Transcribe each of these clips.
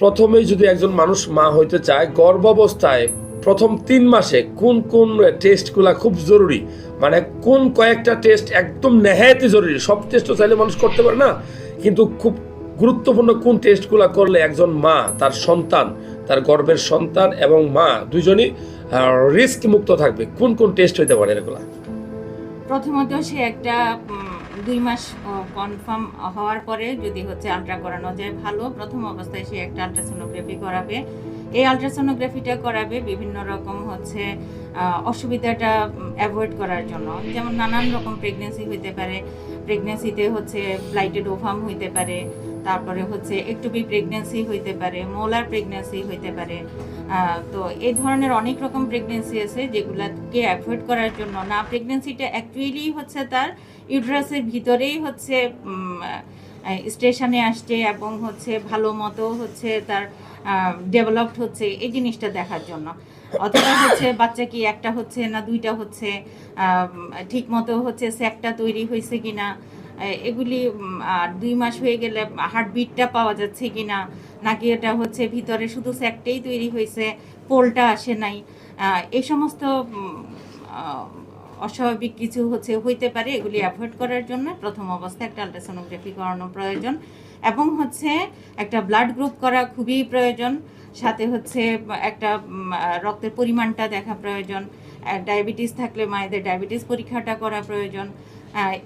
প্রথমেই যদি একজন মানুষ মা হইতে চায়, গর্ভাবস্থায় প্রথম তিন মাসে কোন কোন টেস্টগুলা খুব জরুরি? মানে কোন কয়েকটা টেস্ট একদম নেহায়তি জরুরি? সব টেস্টও চাইলে মানুষ করতে পারে না। কিন্তু খুব গুরুত্বপূর্ণ কোন টেস্টগুলা করলে একজন মা, তার সন্তান, তার গর্ভের সন্তান এবং মা দুজনই রিস্ক মুক্ত থাকবে? কোন কোন টেস্ট হইতে পারে এগুলা? প্রথমত সে একটা দুই মাস কনফার্ম হওয়ার পরে যদি হচ্ছে আল্ট্রা করানো যায়, ভালো। প্রথম অবস্থায় সে একটা আলট্রাসোনোগ্রাফি করাবে। এই আলট্রাসোনোগ্রাফিটা করাবে বিভিন্ন রকম হচ্ছে অসুবিধাটা অ্যাভয়েড করার জন্য। যেমন নানান রকম প্রেগনেন্সি হইতে পারে। প্রেগনেন্সিতে হচ্ছে ব্লাইটেড ওভাম হইতে পারে, তারপরে হচ্ছে একটু বি প্রেগনেন্সি হইতে পারে মোলার প্রেগনেন্সি হইতে পারে তো এই ধরনের অনেক রকম প্রেগনেন্সি আছে যেগুলাকে অ্যাভয়েড করার জন্য। না প্রেগনেন্সিটা অ্যাকচুয়ালি হচ্ছে তার ইউট্রাসের ভিতরেই হচ্ছে স্টেশনে আসছে এবং হচ্ছে ভালো মতো হচ্ছে তার ডেভেলপড হচ্ছে এই জিনিসটা দেখার জন্য। অথবা হচ্ছে বাচ্চা কি একটা হচ্ছে না দুইটা হচ্ছে ঠিক মতো হচ্ছে স্যাকটা তৈরি হয়েছে কিনা আহ, এগুলি আর দুই মাস হয়ে গেলে হার্টবিটটা পাওয়া যাচ্ছে কিনা নাকি এটা হচ্ছে ভিতরে শুধু স্যাকটাই তৈরি হয়েছে পোলটা আসে নাই এই সমস্ত অস্বাভাবিক কিছু হচ্ছে হইতে পারে এগুলি অ্যাভয়েড করার জন্য প্রথম অবস্থায় একটা আলট্রাসোনোগ্রাফি করানো প্রয়োজন এবং হচ্ছে একটা ব্লাড গ্রুপ করা খুবই প্রয়োজন সাথে হচ্ছে, একটা রক্তের পরিমাণটা দেখা প্রয়োজন ডায়াবেটিস থাকলে মায়েদের ডায়াবেটিস পরীক্ষাটা করা প্রয়োজন।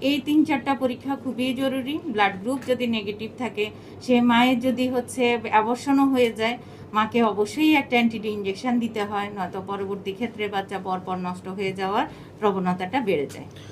এই তিন চারটা পরীক্ষা খুবই জরুরি। ব্লাড গ্রুপ যদি নেগেটিভ থাকে, সে মায়ের যদি হচ্ছে অ্যাবর্ষণও হয়ে যায়, মাকে অবশ্যই একটা অ্যান্টিডি ইঞ্জেকশন দিতে হয়, নয়তো পরবর্তী ক্ষেত্রে বাচ্চা পরপর নষ্ট হয়ে যাওয়ার প্রবণতাটা বেড়ে যায়।